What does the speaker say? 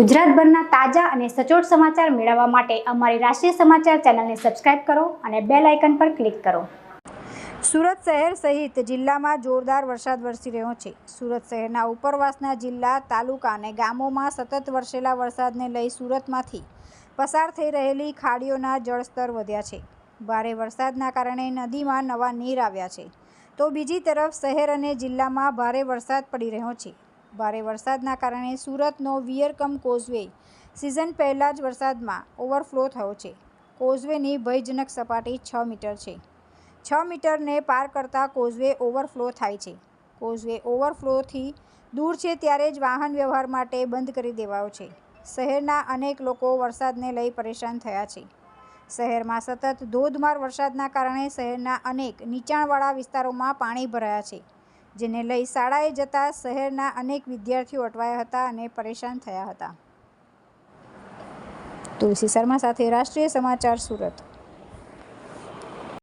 ગુજરાતભરના તાજા અને સચોટ સમાચાર મેળવવા માટે અમારી રાષ્ટ્રીય સમાચાર ચેનલને સબસ્ક્રાઇબ કરો અને બેલ આઇકન પર ક્લિક કરો. સુરત શહેર સહિત જિલ્લામાં જોરદાર વરસાદ વરસી રહ્યો છે. સુરત શહેરના ઉપરવાસના જિલ્લા, તાલુકા અને ગામોમાં સતત વરસેલા વરસાદને લઈ સુરતમાંથી પસાર થઈ રહેલી ખાડીઓના જળસ્તર વધ્યા છે. ભારે વરસાદના કારણે નદીમાં નવા નીર આવ્યા છે. તો બીજી તરફ શહેર અને જિલ્લામાં ભારે વરસાદ પડી રહ્યો છે. ભારે વરસાદના કારણે સુરતનો વિયરકમ કોઝવે સિઝન પહેલાં જ વરસાદમાં ઓવરફ્લો થયો છે. કોઝવેની ભયજનક સપાટી છ મીટર છે. છ મીટરને પાર કરતાં કોઝવે ઓવરફ્લો થાય છે. કોઝવે ઓવરફ્લોથી દૂર છે ત્યારે જ વાહન વ્યવહાર માટે બંધ કરી દેવાયો છે. શહેરના અનેક લોકો વરસાદને લઈ પરેશાન થયા છે. શહેરમાં સતત ધોધમાર વરસાદના કારણે શહેરના અનેક નીચાણવાળા વિસ્તારોમાં પાણી ભરાયા છે. જેને લઈ શાળાએ જતા શહેરના અનેક વિદ્યાર્થીઓ અટવાયા હતા અને પરેશાન થયા હતા. તુલસી શર્મા સાથે રાષ્ટ્રીય સમાચાર સુરત.